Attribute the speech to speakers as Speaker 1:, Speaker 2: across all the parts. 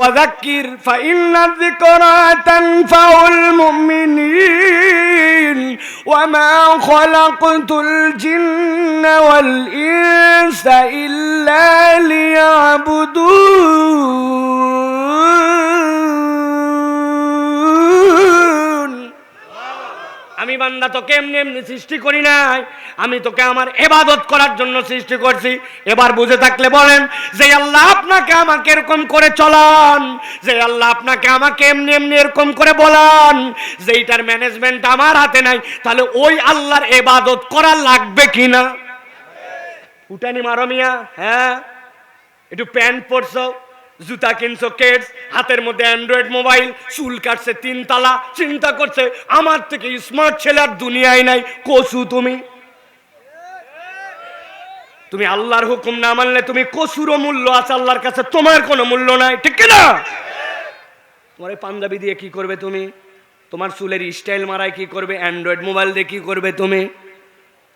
Speaker 1: وذكر فإن الذكرى تنفع المؤمنين وما خلقت الجن والإنس إلا ليعبدون. আমি বান্দা তোকে এমনি এমনি সৃষ্টি করি নাই। আমি তোকে আমার এবাদত করার জন্য সৃষ্টি করছি। এবার বুঝে থাকলে বলেন, যে আল্লাহ আপনাকে আমাকে এরকম করে চলান, যে আল্লাহ আপনাকে আমাকে এমনি এমনি এরকম করে বলান যে এইটার ম্যানেজমেন্ট আমার হাতে নাই, তাহলে ওই আল্লাহর এবাদত করা লাগবে কিনা? উঠানি মারো মিয়া হ্যাঁ? একটু প্যান্ট পরছো? জুতা কিনছো কেটস হাতের মধ্যে অ্যান্ড্রয়েড মোবাইল চুল কাটছে তিন তালা চিন্তা করছে, আমার থেকে স্মার্ট ছেলে আর দুনিয়ায় নাই, কসু তুমি? তুমি আল্লাহর হুকুম না মানলে তুমি কসুরও মূল্য আছে আল্লাহর কাছে, তোমার কোনো মূল্য নাই, ঠিক কি না? তোমার এই পাঞ্জাবি দিয়ে কি করবে তুমি? তোমার চুলের স্টাইল মারায় কি করবে? অ্যান্ড্রয়েড মোবাইল দিয়ে কি করবে তুমি?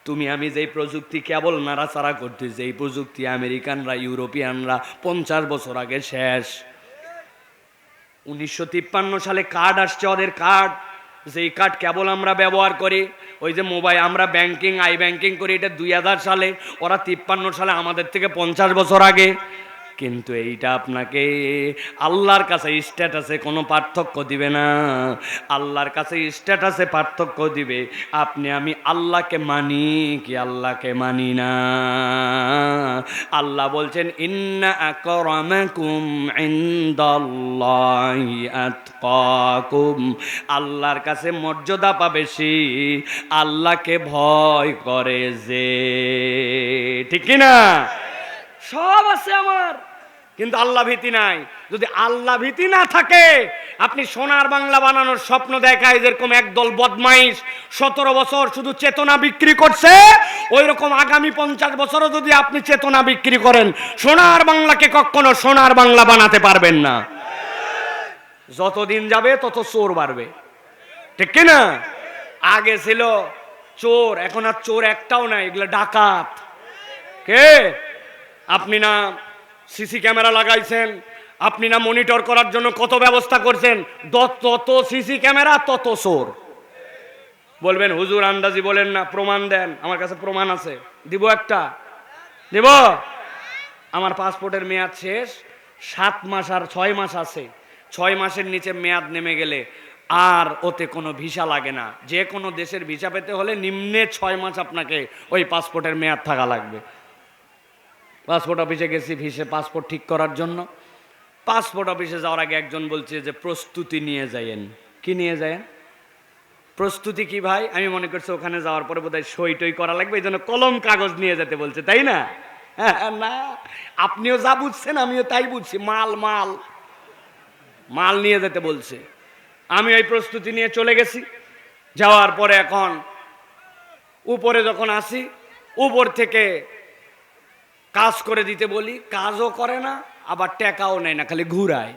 Speaker 1: তুমি, আমি যেই প্রযুক্তি কেবল নাড়াচাড়া করতেছি, এই প্রযুক্তি আমেরিকানরা, ইউরোপিয়ানরা পঞ্চাশ বছর আগে শেষ। উনিশশো তিপ্পান্ন সালে কার্ড আসছে ওদের কার্ড। যেই কার্ড কেবল আমরা ব্যবহার করি, ওই যে মোবাইল, আমরা ব্যাংকিং, আই ব্যাংকিং করি, এটা দুই হাজার সালে, ওরা তিপ্পান্ন সালে আমাদের থেকে পঞ্চাশ বছর আগে। কিন্তু এইটা আপনাকে আল্লাহর কাছে স্ট্যাটাসে কোনো পার্থক্য দিবে না। আল্লাহর কাছে স্ট্যাটাসে পার্থক্য দিবে, আপনি আমি আল্লাহকে মানি কি আল্লাহকে মানি না। আল্লাহ বলছেন, ইন্না আকরামাকুম ইনদাল্লাহি আতকাকুম। আল্লাহর কাছে মর্যাদা পাবে সে, আল্লাহকে ভয় করে যে। ঠিক না সব আছে আমার। কিন্তু আল্লাহ ভীতি নাই। যদি আল্লাহ ভীতি না থাকে, আপনি সোনার বাংলা বানানোর স্বপ্ন দেখায় যেরকম একদল বদমাইশ সতেরো বছর শুধু চেতনা বিক্রি করছে ওই রকম আগামী পঞ্চাশ বছরও যদি আপনি চেতনা বিক্রি করেন, সোনার বাংলাকে কখনো সোনার বাংলা বানাতে পারবেন না। যতদিন যাবে, তত চোর বাড়বে। ঠিক কি না? আগে ছিল চোর, এখন আর চোর একটাও নাই, এগুলো ডাকাত। কে? আপনি না সিসি ক্যামেরা লাগাইছেন, আপনি না মনিটর করার জন্য কত ব্যবস্থা করছেন? তত সিসি ক্যামেরা, তত সোর বলবেন, হুজুর, আন্দাজি বলেন না, প্রমাণ দেন, আমার কাছে প্রমাণ আছে। দিব একটা? দিব? আমার পাসপোর্টের মেয়াদ শেষ, সাত মাস আর ছয় মাস আছে। ছয় মাসের নিচে মেয়াদ নেমে গেলে আর ওতে কোনো ভিসা লাগে না। যে কোনো দেশের ভিসা পেতে হলে নিম্নে ছয় মাস আপনাকে ওই পাসপোর্টের মেয়াদ থাকা লাগবে। পাসপোর্ট অফিসে গেছি ভিসে পাসপোর্ট ঠিক করার জন্য। পাসপোর্ট অফিসে যাওয়ার আগে একজন বলছে যে প্রস্তুতি নিয়ে যাইয়েন কি নিয়ে যায়েন? প্রস্তুতি কি ভাই? আমি মনে করছি ওখানে যাওয়ার পরে বোধহয় সই টই করা লাগবে এই জন্য কলম কাগজ নিয়ে যেতে বলছে তাই না? হ্যাঁ, না আপনিও যা বুঝছেন আমিও তাই বুঝছি মাল মাল। মাল নিয়ে যেতে বলছে। আমি ওই প্রস্তুতি নিয়ে চলে গেছি। যাওয়ার পরে এখন উপরে যখন আসি উপর থেকে কাজ করে দিতে বলি, কাজও করে না, আবার টেকাও নেয় না, খালি ঘুরায়।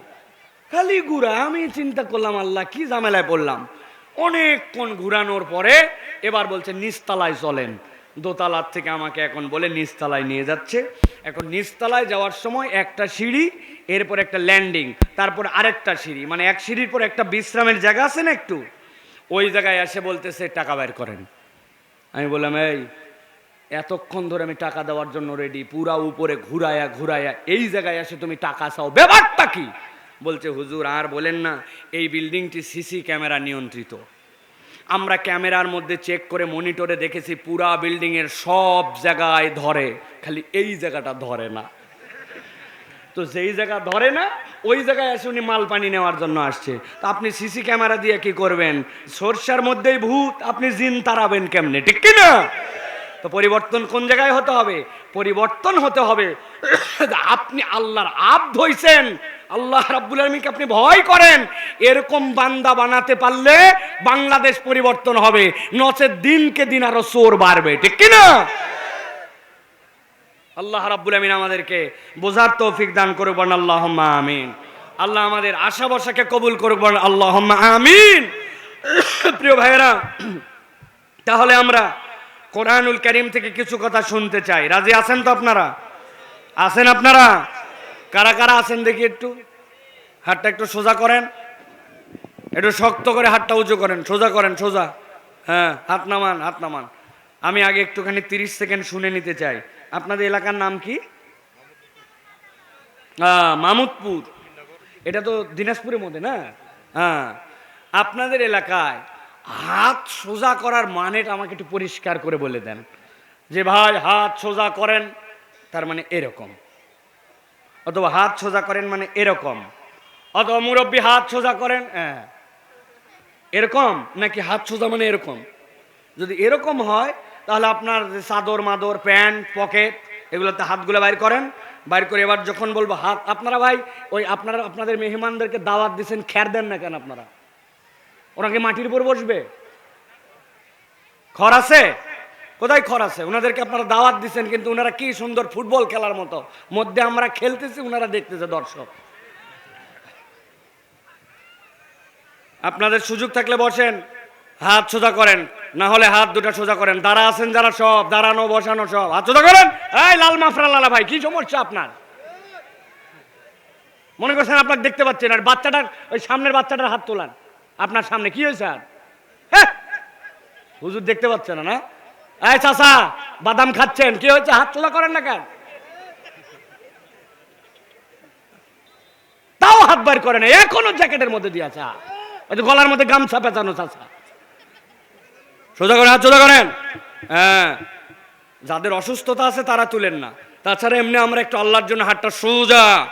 Speaker 1: খালি ঘুরায়, আমি চিন্তা করলাম, আল্লাহ, কি ঝামেলায় পড়লাম? অনেকক্ষণ ঘুরানোর পরে এবার বলছে নিচতলায় চলেন। দোতলার থেকে আমাকে এখন বলে নিচতলায় নিয়ে যাচ্ছে। এখন নিচতলায় যাওয়ার সময় একটা সিঁড়ি, এরপর একটা ল্যান্ডিং, তারপর আরেকটা সিঁড়ি মানে এক সিঁড়ির পর একটা বিশ্রামের জায়গা আছে না একটু? ওই জায়গায় এসে বলতেছে, টাকা বের করেন। আমি বললাম, এই এতক্ষণ ধরে আমি টাকা দেওয়ার জন্য রেডি পুরা উপরে ঘুরায়া ঘুরায়া এই জায়গায় এসে তুমি টাকা চাও। ব্যাপারটা কি? বলছে, হুজুর, আর বলেন না, এই বিল্ডিংটি সিসি ক্যামেরা নিয়ন্ত্রিত। আমরা ক্যামেরার মধ্যে চেক করে মনিটরে দেখেছি পুরা বিল্ডিং এর সব জায়গায় ধরে, খালি এই জায়গাটা ধরে না। তো যেই জায়গা ধরে না, ওই জায়গায় এসে উনি মাল পানি নেওয়ার জন্য আসছে। তা আপনি সিসি ক্যামেরা দিয়ে কি করবেন? সরষার মধ্যেই ভূত, আপনি জিন তাড়াবেন কেমনে? ঠিক কি না? তো পরিবর্তন কোন জায়গায় হতে হবে? পরিবর্তন হতে হবে। আপনি আল্লাহর আপ ধইছেন, আল্লাহ রাব্বুল আলমীকে আপনি ভয় করেন। এরকম বান্দা বানাতে পারলে বাংলাদেশ পরিবর্তন হবে। নচের দিনকে দিন আরও চোর বাড়বে, ঠিক কি না আল্লাহ রাব্বুল আমিন আমাদেরকে বোঝার তৌফিক দান করবেন আল্লাহ আমিন। আল্লাহ আমাদের আশা বসাকে কবুল করবেন আল্লাহ আমিন। প্রিয় ভাইয়েরা, তাহলে আমরা কোরআনুল করিম থেকে কিছু কথা শুনতে চাই। রাজি আছেন তো আপনারা? আছেন আপনারা? কারা কারা আছেন দেখি একটু। হাতটা একটু সোজা করেন। একটু শক্ত করে হাতটা উঁচু করেন। সোজা করেন, সোজা। হ্যাঁ হাত নামান হাত নামান। আমি আগে একটুখানি তিরিশ সেকেন্ড শুনে নিতে চাই। আপনাদের এলাকার নাম কি? মামুদপুর। এটা তো দিনাজপুরের মধ্যে না? হ্যাঁ। আপনাদের এলাকায় হাত সোজা করার মানেটা আমাকে একটু পরিষ্কার করে বলে দেন। যে ভাই, হাত সোজা করেন, তার মানে এরকম। অথবা হাত সোজা করেন মানে এরকম। অথবা মুরব্বী, হাত সোজা করেন হ্যাঁ। এরকম নাকি হাত সোজা মানে এরকম? যদি এরকম হয়, তাহলে আপনার চাদর, মাদর, প্যান্ট, পকেট, এগুলোতে হাতগুলো বাইর করেন। বাইর করে এবার যখন বলব, হাত, আপনারা ভাই, ওই আপনারা, আপনাদের মেহমানদেরকে দাওয়াত দিচ্ছেন খ্যার দেন না কেন আপনারা? ওনাকে মাটির উপর বসবে? খর আছে? কোথায় খর আছে? ওনাদেরকে আপনারা দাওয়াত দিচ্ছেন কিন্তু ওনারা কি সুন্দর ফুটবল খেলার মতো। মধ্যে আমরা খেলতেছি ওনারা দেখতেছে দর্শক। আপনাদের সুযোগ থাকলে বসেন, হাত সোজা করেন, না হলে হাত দুটো সোজা করেন। দাঁড়া আছেন, যারা সব, দাঁড়ানো, বসানো সব। হাত সোজা করেন? এই লাল মাফরা লালা ভাই, কি সমস্যা আপনার? মনে করছেন আপনাকে দেখতে পাচ্ছেন আর বাচ্চাটার, ওই সামনের বাচ্চাটার হাত তোলান আপনার সামনে কি হয়েছে আর? হুজুর দেখতে পাচ্ছেন না না? এই চাচা, বাদাম খাচ্ছেন, কি হয়েছে? হাত তোলা করেন না কেন? তাও হাত বার করে না, এখনও জ্যাকেটের মধ্যে দিয়ে আছে। ওই গলার মধ্যে গামছা পেঁচানো, চাচা। সোজা করে হাত সোজা করেন। হ্যাঁ। যাদের অসুস্থতা আছে, তারা তুলেন না। তাছাড়া এমনি আমরা একটু আল্লাহর জন্য হাতটা সোজা।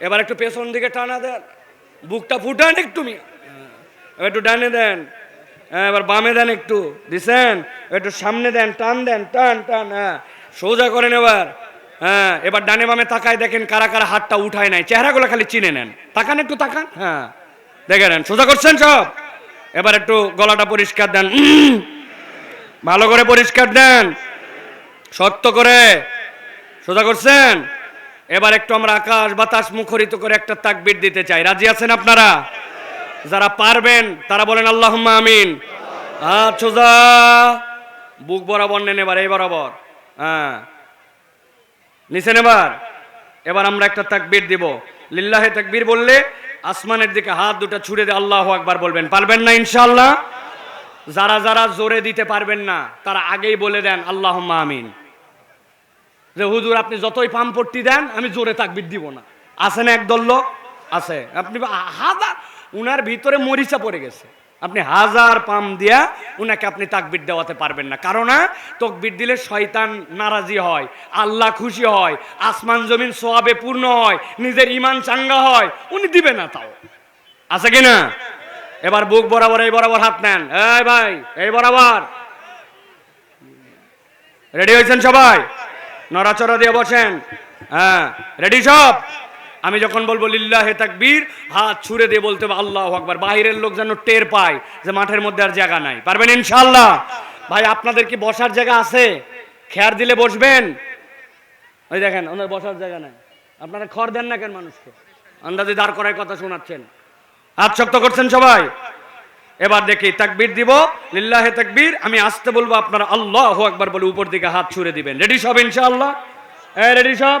Speaker 1: এবার একটু পেছন দিকে টানা দেন। বুকটা ফুটান একটু মিয়া। একটু ডানে দেন। হ্যাঁ এবার বামে দেন একটু। দিছেন? একটু সামনে দেন, টান দেন, টান টান হ্যাঁ। সোজা করেন এবার। হ্যাঁ এবার ডানে বামে তাকায় দেখেন কারা কারা হাতটা উঠায় নাই। চেহারাগুলো খালি চিনে নেন। তাকান একটু, তাকান। হ্যাঁ দেখে নেন। সোজা করছেন সব? এবার একটু গলাটা পরিষ্কার দেন। ভালো করে পরিষ্কার দেন। শক্ত করে। সোজা করছেন? এবার একটু আমরা আকাশ বাতাস মুখরিত করে একটা তাকবির দিতে চাই। রাজি আছেন আপনারা? যারা পারবেন, তারা বলেন আল্লাহ আমিন। বুক বরাবর নেন এবার, এই বরাবর। হ্যাঁ। নিছেন এবার। এবার আমরা একটা তাকবির দিব। লিল্লাহে তাকবির বললে আসমানের দিকে হাত দুটা ছুড়ে দিয়ে আল্লাহ আকবার বলবেন। পারবেন না ইনশাআল্লাহ? যারা যারা জোরে দিতে পারবেন না, তারা আগেই বলে দেন আল্লাহ আমিন। যে হুজুর, আপনি যতই পাম্পট্টি দেন, আমি জোরে তাকবির দিব না। আছে না একদল লোক? আছে। আপনি হাজার উনার ভিতরে মরিচা পড়ে গেছে। আপনি হাজার পাম দিয়া উনাকে আপনি তাকবির দেওয়াতে পারবেন না। কারণ তকবির দিলে শয়তান নারাজি হয়, আল্লাহ খুশি হয়, আসমান জমিন সোয়াবে পূর্ণ হয়, নিজের ইমান চাঙ্গা হয়, উনি দিবে না তাও। আছে কি না? এবার বুক বরাবর, এই বরাবর হাত নেন। এই ভাই, এই বরাবর। রেডি হয়েছেন সবাই? নড়াচড়া দিয়ে বসেন। হ্যাঁ রেডি সব? আমি যখন বলব লিল্লাহে তাকবীর, হাত ছুড়ে দিয়ে বলতে হবে, আল্লাহ আকবার। বাহিরের লোক যেন টের পায় যে মাঠের মধ্যে আর জায়গা নাই। পারবেন ইনশাল্লাহ ভাই, আপনাদের কি বসার জায়গা আছে? খেয়ার দিলে বসবেন? ওই দেখেন, ওনার বসার জায়গা নাই। আপনারা খড় দেন না কেন মানুষকে? আন্দাজে দাঁড় করার কথা শোনাচ্ছেন। হাত শক্ত করছেন সবাই? এবার দেখি, তাকবীর দিব, লিল্লাহে তাকবীর। আমি আসতে বলব আপনারা আল্লাহ একবার বলে উপর দিকে হাত ছুড়ে দিবেন। রেডি সব ইনশাআল্লাহ? রেডি সব?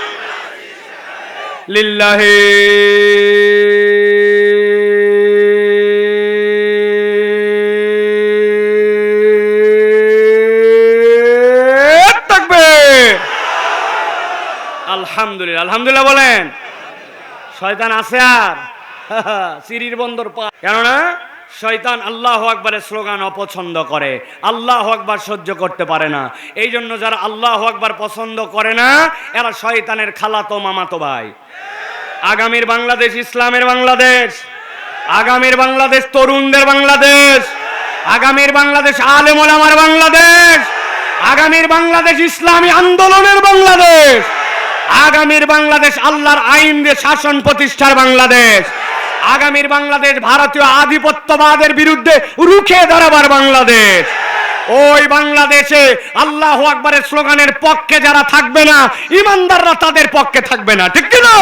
Speaker 1: লিল্লাহে। আলহামদুলিল্লাহ আলহামদুলিল্লাহ বলেন। শয়তান আছে আর? সিরির বন্দর পা কেননা শয়তান আল্লাহ আকবরের স্লোগান অপছন্দ করে। আল্লাহ আকবার সহ্য করতে পারে না। এই জন্য যারা আল্লাহ আকবার পছন্দ করে না, এরা শয়তানের খালাতো মামাতো ভাই। আগামীর বাংলাদেশ ইসলামের বাংলাদেশ। আগামীর বাংলাদেশ তরুণদের বাংলাদেশ। আগামীর বাংলাদেশ আলেমোলামার বাংলাদেশ। আগামীর বাংলাদেশ ইসলামী আন্দোলনের বাংলাদেশ। আগামীর বাংলাদেশ আল্লাহর আইন দিয়ে শাসন প্রতিষ্ঠার বাংলাদেশ। আগামীর বাংলাদেশ ভারতীয় আধিপত্যবাদের বিরুদ্ধে রুখে দাঁড়াবার বাংলাদেশ। ওই বাংলাদেশে আল্লাহ আকবরের স্লোগানের পক্ষে যারা থাকবে না, ইমানদাররা তাদের পক্ষে থাকবে না। ঠিক না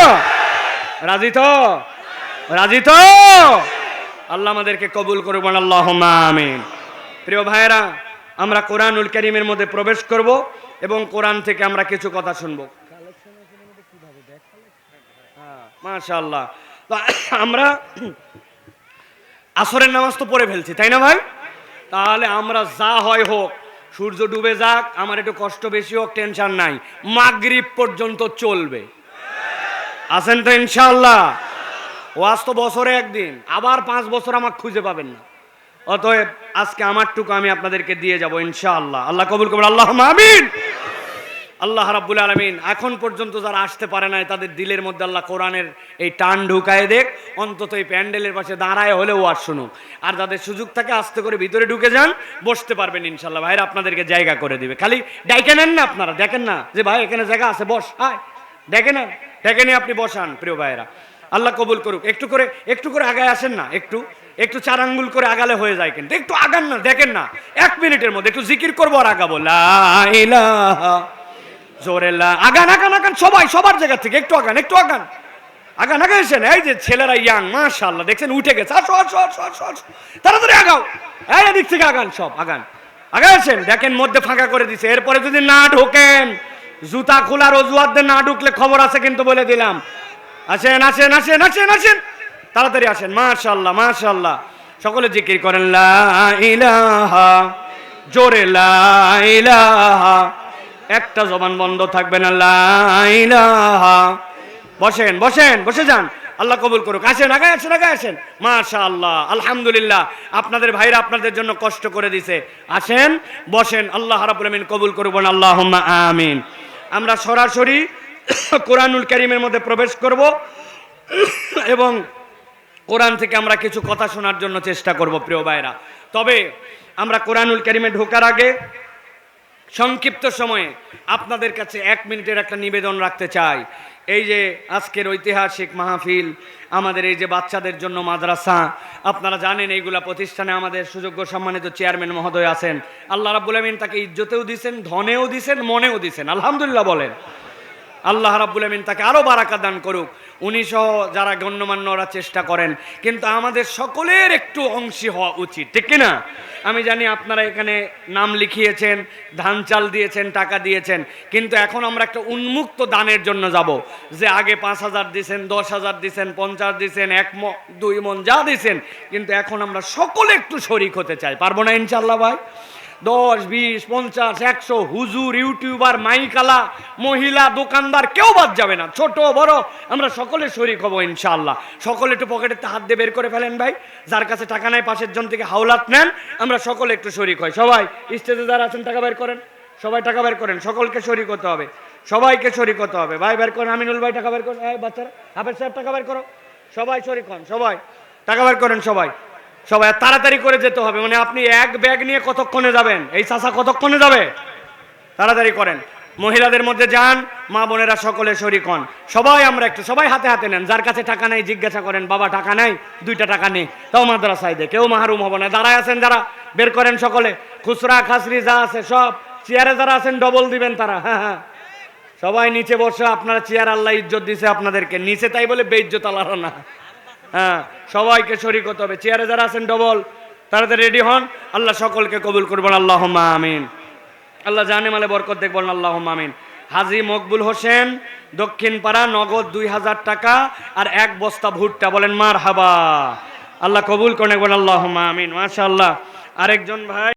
Speaker 1: রাজি তো? রাজি তো? আল্লাহ আমাদেরকে কবুল করবেন আল্লাহ আমিন। প্রিয় ভাইয়েরা, আমরা কোরআনুল করিমের মধ্যে প্রবেশ করব এবং কোরআন থেকে আমরা কিছু কথা শুনব। মাশাল্লাহ আমরা আসরের নামাজ তো পড়ে ফেলছি, তাই না ভাই? তাহলে আমরা যা হয় হোক, সূর্য ডুবে যাক, আমার একটু কষ্ট বেশি হোক, টেনশন নাই। মাগরিব পর্যন্ত চলবে। আছেন তো ইনশাল্লাহ ওয়াজ তো বছরে একদিন, আবার পাঁচ বছর আমার খুঁজে পাবেন না। অতএব আজকে আমারটুকু আমি আপনাদেরকে দিয়ে যাব ইনশাআল্লাহ। আল্লাহ কবুল কবুল আল্লাহ আমিন। আল্লাহ রাব্বুল আলমিন এখন পর্যন্ত যারা আসতে পারে নাই, তাদের দিলের মধ্যে আল্লাহ কোরআনের এই টান ঢুকায় দেখ অন্তত এই প্যান্ডেলের পাশে দাঁড়ায় হলেও আর শুনুক আর যাদের সুযোগ থাকে আস্তে করে ভিতরে ঢুকে যান, বসতে পারবেন ইনশাল্লাহ ভাইরা আপনাদেরকে জায়গা করে দিবে। খালি ডাইকে নেন না আপনারা, দেখেন না যে ভাই এখানে জায়গা আছে, বস হায় দেখে নেন, ডেকে নিয়ে আপনি বসান, প্রিয় ভাইরা আল্লাহ কবুল করুক। একটু করে একটু করে আগায় আসেন না, একটু। একটু চার আঙ্গুল করে আগালে হয়ে যায় কিন্তু। একটু আগান না, দেখেন না। এক মিনিটের মধ্যে একটু জিকির করব আর আগাবো। লা ইলাহা জোরে লা আগান আগান আগান, সবাই, সবার জায়গা থেকে একটু আগান একটু আগান। আগান আগাইছেন এই যে ছেলেরা ইয়াং, মাশাআল্লাহ, দেখছেন, উঠে গেছে। আসো আসো আসো আসো আসো। তাড়াতাড়ি আগাও। এই এদিক থেকে আগান সব, আগান। আগাইছেন দেখেন, মধ্যে ফাঁকা করে দিছে। এরপরে যদি না ঢোকেন, জুতা খোলার অজুহাত না ঢুকলে খবর আছে কিন্তু বলে দিলাম। আসেন আসেন আসেন আসেন আসেন। তাড়াতাড়ি আসেন। মাশাআল্লাহ মাশাআল্লাহ। সকলে জিকির করেন, লা ইলাহা, জোরে লা ইলাহা। একটা জবান বন্ধ থাকবে না বসেন বসেন, বসে যান। আল্লাহ কবুল করুক। আসেন আগে আসেন আগে আসেন। মাশা আল্লাহ আলহামদুলিল্লাহ। আপনাদের ভাইরা আপনাদের জন্য কষ্ট করে দিছে। আসেন, বসেন। আল্লাহ রাব্বুল আমিন কবুল করবেন আল্লাহ আমিন। আমরা সরাসরি কোরআনুল কারীমের মধ্যে প্রবেশ করব। এবং কোরআন থেকে আমরা কিছু কথা শোনার জন্য চেষ্টা করব, প্রিয় ভাইরা। তবে আমরা কোরআনুল কারীমে ঢোকার আগে সংক্ষিপ্ত সময়ে আপনাদের কাছে এক মিনিটের একটা নিবেদন রাখতে চাই। এই যে আজকের ঐতিহাসিক মাহফিল, আমাদের এই যে বাচ্চাদের জন্য মাদ্রাসা, আপনারা জানেন এইগুলা প্রতিষ্ঠানে আমাদের সুযোগ্য সম্মানিত চেয়ারম্যান মহোদয় আছেন। আল্লাহ রাবুল আমিন তাকে ইজ্জতেও দিছেন, ধনেও দিছেন, মনেও দিছেন। আলহামদুলিল্লাহ বলেন। আল্লাহ রাব্বুল আমিন তাকে আরও বারাকা দান করুক। উনি সহ যারা গণ্যমান্যরা চেষ্টা করেন, কিন্তু আমাদের সকলের একটু অংশী হওয়া উচিত, ঠিক না আমি জানি আপনারা এখানে নাম লিখিয়েছেন, ধান চাল দিয়েছেন, টাকা দিয়েছেন, কিন্তু এখন আমরা একটা উন্মুক্ত দানের জন্য যাব, যে আগে পাঁচ হাজার দিছেন, দশ হাজার দিছেন, পঞ্চাশ দিছেন, এক ম, দুই মন যা দিয়েছেন কিন্তু এখন আমরা সকলে একটু শরিক হতে চাই, পারব না ইনশাল্লাহ ভাই? দশ, বিশ, পঞ্চাশ, একশো হুজুর, ইউটিউবার, মাইকালা, মহিলা, দোকানদার, কেউ বাদ যাবে না। ছোট, বড়, আমরা সকলে শরিক হব ইনশাল্লাহ সকলে একটু পকেটে হাত দিয়ে বের করে ফেলেন ভাই। যার কাছে টাকা নাই, পাশের জন থেকে হাওলাত নেন। আমরা সকলে একটু শরিক হয় সবাই, স্টেজে যারা আছেন, টাকা বের করেন। সবাই টাকা বের করেন। সকলকে শরিক হতে হবে। সবাইকে শরিক হতে হবে। ভাই, বের করেন। আমিনুল ভাই, টাকা বের করেন। বাচ্চারা, হাফেজ সাহেব, টাকা বের করো। সবাই শরিক হন, সবাই। টাকা বের করেন সবাই। সবাই তাড়াতাড়ি করে যেতে হবে। মানে আপনি এক ব্যাগ নিয়ে কতক্ষণে যাবেন? এই চাষা কতক্ষণে যাবে? তাড়াতাড়ি করেন। মহিলাদের মধ্যে যান, মা বোনেরা সকলে শরিক হন। সবাই আমরা একটু, সবাই হাতে হাতে নেন। যার কাছে টাকা নাই, জিজ্ঞাসা করেন, বাবা, টাকা নাই? দুইটা টাকা নেই তাও মাদ্রাসায় দে, কেউ মাহরুম হব না। দাঁড়ায় আছেন যারা, বের করেন সকলে। খুচরা, খাসরি, যা আছে সব। চেয়ারে যারা আছেন ডবল দিবেন তারা। হ্যাঁ হ্যাঁ। সবাই নিচে বসে, আপনারা চেয়ার আল্লাহ ইজ্জত দিছে আপনাদেরকে। নিচে তাই বলে বেইজ্জত আল্লাহ না হ্যাঁ সবাইকে শরিক হতে হবে। চেয়ারে যারা আছেন ডবল তাড়াতাড়ি রেডি হন। আল্লাহ সকলকে কবুল করবেন আল্লাহ আমিন। আল্লাহ জানে মালে বরকত দেখবেন আল্লাহ আমিন। হাজি মকবুল হোসেন, দক্ষিণ পাড়া, নগদ দুই হাজার টাকা আর এক বস্তা ভুট্টা। বলেন মার হাবা আল্লাহ কবুল করে নেবেন আল্লাহ আমিন। মাশাআল্লাহ। আরেকজন ভাই